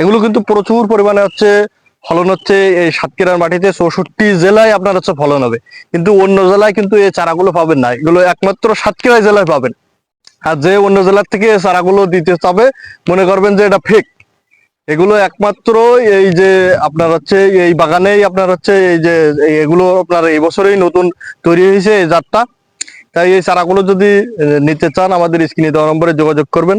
এগুলো কিন্তু প্রচুর পরিমাণে হচ্ছে ফলন হচ্ছে এই সাতক্ষীরার মাটিতে। চৌষট্টি জেলায় আপনার হচ্ছে ফলন হবে। কিন্তু অন্য জেলায় কিন্তু এই চারাগুলো পাবেন না। এগুলো একমাত্র সাতক্ষীরা জেলায় পাবেন। আর যে অন্য জেলার থেকে চারাগুলো দিতে চাবে, মনে করবেন যে এটা ফেক এগুলো একমাত্র এই যে আপনার হচ্ছে এই বাগানেই আপনার হচ্ছে এই যে এগুলো আপনার এই বছরেই নতুন তৈরি হয়েছে এই জাতটা। তাই এই চারাগুলো যদি নিতে চান, আমাদের স্ক্রিনে দেওয়া নম্বরে যোগাযোগ করবেন।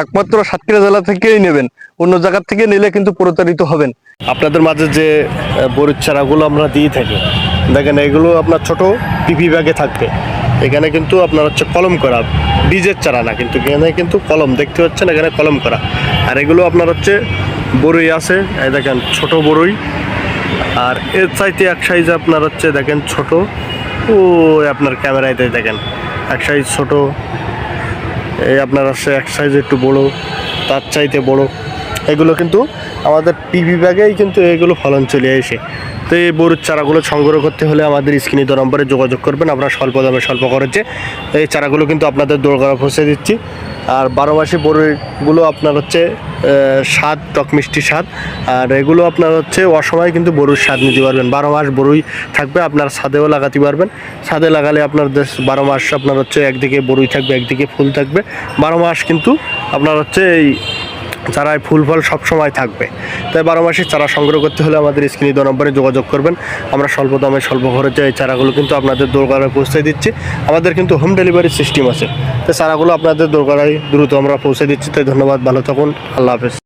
একমাত্র সাতক্ষীরা জেলা থেকেই নেবেন। অন্য জায়গা থেকে নিলে কিন্তু প্রতারিত হবেন। আপনাদের মাঝে যে বড়ির চারাগুলো আমরা দিয়ে থাকি, দেখেন এগুলো আপনার ছোট পিপি ব্যাগে থাকবে। এখানে কিন্তু আপনার হচ্ছে কলম করা, বীজের চারা না, কিন্তু এখানে কিন্তু কলম, দেখতে পাচ্ছেন এখানে কলম করা। আর এগুলো আপনার হচ্ছে বড়ই আছে, এই দেখেন ছোট বড়ই আর এর চাইতে এক সাইজ আপনার হচ্ছে দেখেন ছোট। ও আপনার ক্যামেরাতে দেখেন, এক সাইজ ছোট। এই আপনার আছে এক সাইজ একটু বড় তার চাইতে বড়। এগুলো কিন্তু আমাদের পিভি ব্যাগেই কিন্তু এগুলো ফলন চলে আসে। তো এই বরুর চারাগুলো সংগ্রহ করতে হলে আমাদের স্ক্রিনে দু নম্বরে যোগাযোগ করবেন, আমরা স্বল্প দামে স্বল্প খরচে। এই চারাগুলো কিন্তু আপনাদের দোরগড়া পৌঁছে দিচ্ছি। আর বারো মাসে বড়িগুলো আপনার হচ্ছে স্বাদ, টক মিষ্টি স্বাদ। আর এগুলো আপনার হচ্ছে অসময় কিন্তু বরুর স্বাদ নিতে পারবেন। বারো মাস বরুই থাকবে, আপনার ছাদেও লাগাতে পারবেন। ছাদে লাগালে আপনার বারো মাস আপনার হচ্ছে একদিকে বরুই থাকবে, একদিকে ফুল থাকবে। বারো মাস কিন্তু আপনার হচ্ছে এই চারায় ফুল ফল সবসময় থাকবে। তাই বারো মাসে চারা সংগ্রহ করতে হলে আমাদের স্ক্রিনে দু নম্বরে যোগাযোগ করবেন। আমরা স্বল্প দামে, স্বল্প খরচে এই চারাগুলো কিন্তু আপনাদের দোরগড়ায় পৌঁছে দিচ্ছি। আমাদের কিন্তু হোম ডেলিভারি সিস্টেম আছে। তাই চারাগুলো আপনাদের দোরগড়ায় দ্রুত আমরা পৌঁছে দিচ্ছি। তাই ধন্যবাদ, ভালো থাকুন। আল্লাহ হাফেজ।